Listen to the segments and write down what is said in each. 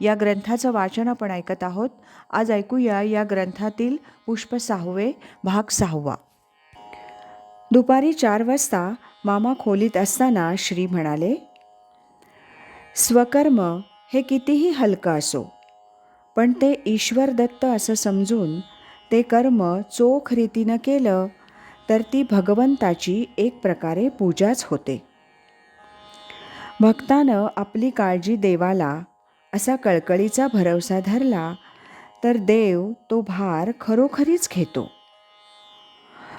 या ग्रंथाचं वाचन आपण ऐकत आहोत. आज ऐकूया या ग्रंथातील पुष्प सहावे भाग सहावा. दुपारी चार वाजता मामा खोलीत असताना श्री म्हणाले स्वकर्म हे कितीही हलकं असो पण ते ईश्वर दत्त असं समजून ते कर्म चोख रीतीनं केलं तर ती भगवंताची एक प्रकारे पूजाच होते. भक्तानं आपली काळजी देवाला असा कळकळीचा भरवसा धरला तर देव तो भार खरोखरीच घेतो.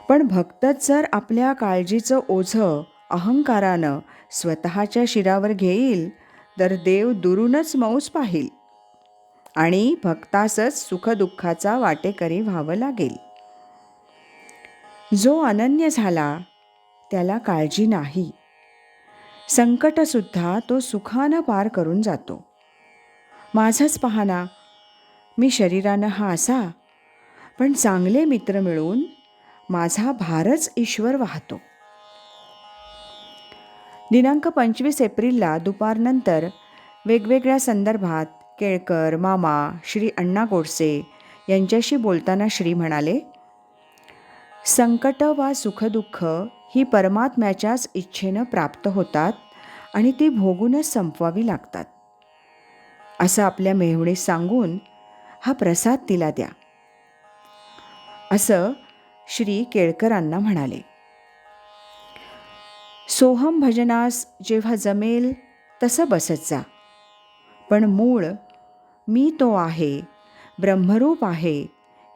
पण भक्तच जर आपल्या काळजीचं ओझं अहंकारानं स्वतःच्या शिरावर घेईल तर देव दुरूनच मौस पाहिल आणि भक्तासच सुखदुःखाचा वाटेकरी व्हावं लागेल. जो अनन्य झाला त्याला काळजी नाही. संकटसुद्धा तो सुखानं पार करून जातो. माझंच पाहना. मी शरीरानं हा असा. पण चांगले मित्र मिळून माझा भारच ईश्वर वाहतो. दिनांक पंचवीस एप्रिलला दुपारनंतर वेगवेगळ्या संदर्भात केळकर मामा श्री अण्णा गोडसे यांच्याशी बोलताना श्री म्हणाले संकट वा सुखदुःख ही परमात्म्याच्याच इच्छेनं प्राप्त होतात आणि ती भोगूनच संपवावी लागतात. असं आपल्या मेहुणीस सांगून हा प्रसाद तिला द्या. असं श्री केळकरांना म्हणाले. सोहम भजनास जेव्हा जमेल तसं बसत जा. पण मूळ मी तो आहे ब्रह्मरूप आहे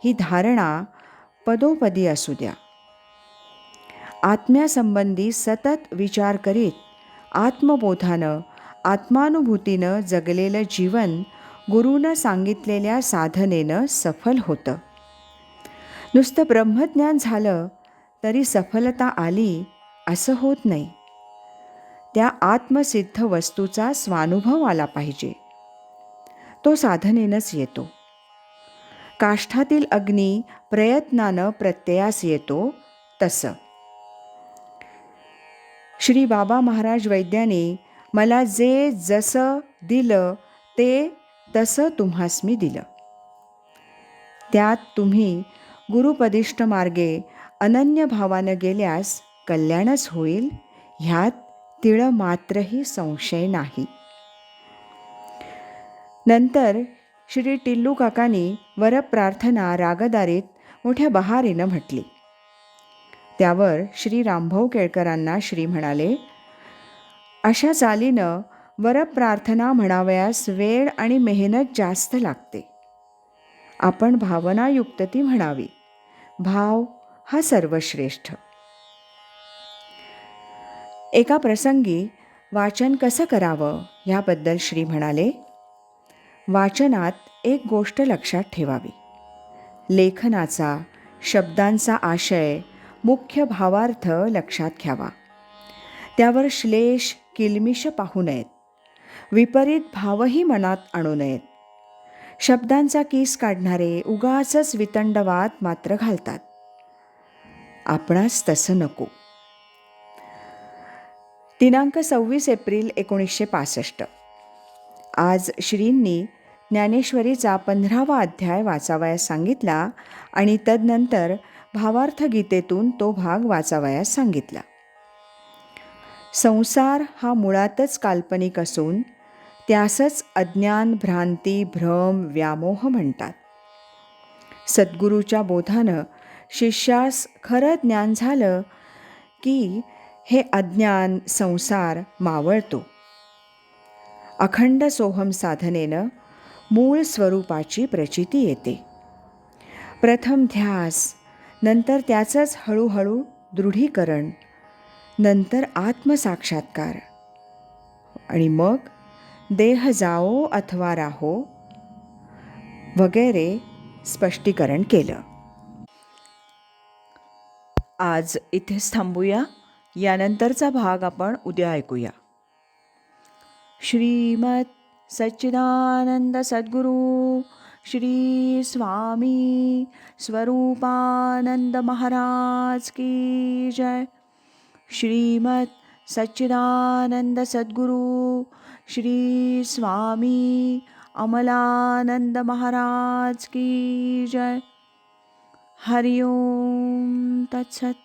ही धारणा पदोपदी असू द्या. आत्म्यासंबंधी सतत विचार करीत आत्मबोधानं आत्मानुभूतीनं जगलेलं जीवन गुरुनं सांगितलेल्या साधनेनं सफल होतं. नुसतं ब्रह्मज्ञान झालं तरी सफलता आली असं होत नाही. त्या आत्मसिद्ध वस्तूचा स्वानुभव आला पाहिजे. तो साधनेनंच येतो. काष्ठातील अग्नी प्रयत्नानं प्रत्ययास येतो तसं. श्री बाबा महाराज वैद्याने मला जे जसं दिलं ते तसं तुम्हास मी दिलं. त्यात तुम्ही गुरुपदिष्ट मार्गे अनन्य भावानं गेल्यास कल्याणच होईल ह्यात तिळ मात्रही संशय नाही. नंतर श्री टिल्लू काकांनी वरप्रार्थना रागदारीत मोठ्या बहारीनं म्हटली. त्यावर श्री रामभाऊ केळकरांना श्री म्हणाले अशा चालीनं वरप्रार्थना म्हणावयास वेळ आणि मेहनत जास्त लागते. आपण भावनायुक्त ती म्हणावी. भाव हा सर्वश्रेष्ठ. एका प्रसंगी वाचन कसं करावं ह्याबद्दल श्री म्हणाले वाचनात एक गोष्ट लक्षात ठेवावी. लेखनाचा शब्दांचा आशय मुख्य भावार्थ लक्षात घ्यावा. त्यावर श्लेष किलमिष पाहू नयेत. विपरीत भावही मनात आणू नयेत. शब्दांचा किस काढणारे उगाचच वितंडवाद मात्र घालतात. आपणास तसं नको. दिनांक सव्वीस एप्रिल एकोणीसशे पासष्ट. आज श्रींनी ज्ञानेश्वरीचा पंधरावा अध्याय वाचावयास सांगितला आणि तदनंतर भावार्थ गीतेतून तो भाग वाचावयास सांगितला. संसार हा मुळातच काल्पनिक असून त्यासच अज्ञान भ्रांती भ्रम व्यामोह म्हणतात. सद्गुरूच्या बोधानं शिष्यास खरं ज्ञान झालं की हे अज्ञान संसार मावळतो. अखंड सोहम साधनेनं मूळ स्वरूपाची प्रचिती येते. प्रथम ध्यास नंतर त्याचंच हळूहळू दृढीकरण नंतर आत्मसाक्षात्कार. आणि मग देह जाओ अथवा राहो वगैरे स्पष्टीकरण केलं. आज इथेच थांबूया. यानंतरचा भाग आपण उद्या ऐकूया. श्रीमत सच्चिदानंद सद्गुरू श्री स्वामी स्वरूपानंद महाराज की जय. श्रीमत् सच्चिदानंद सद्गुरू श्री स्वामी अमलानंद महाराज की जय। हरिओम तत्सत।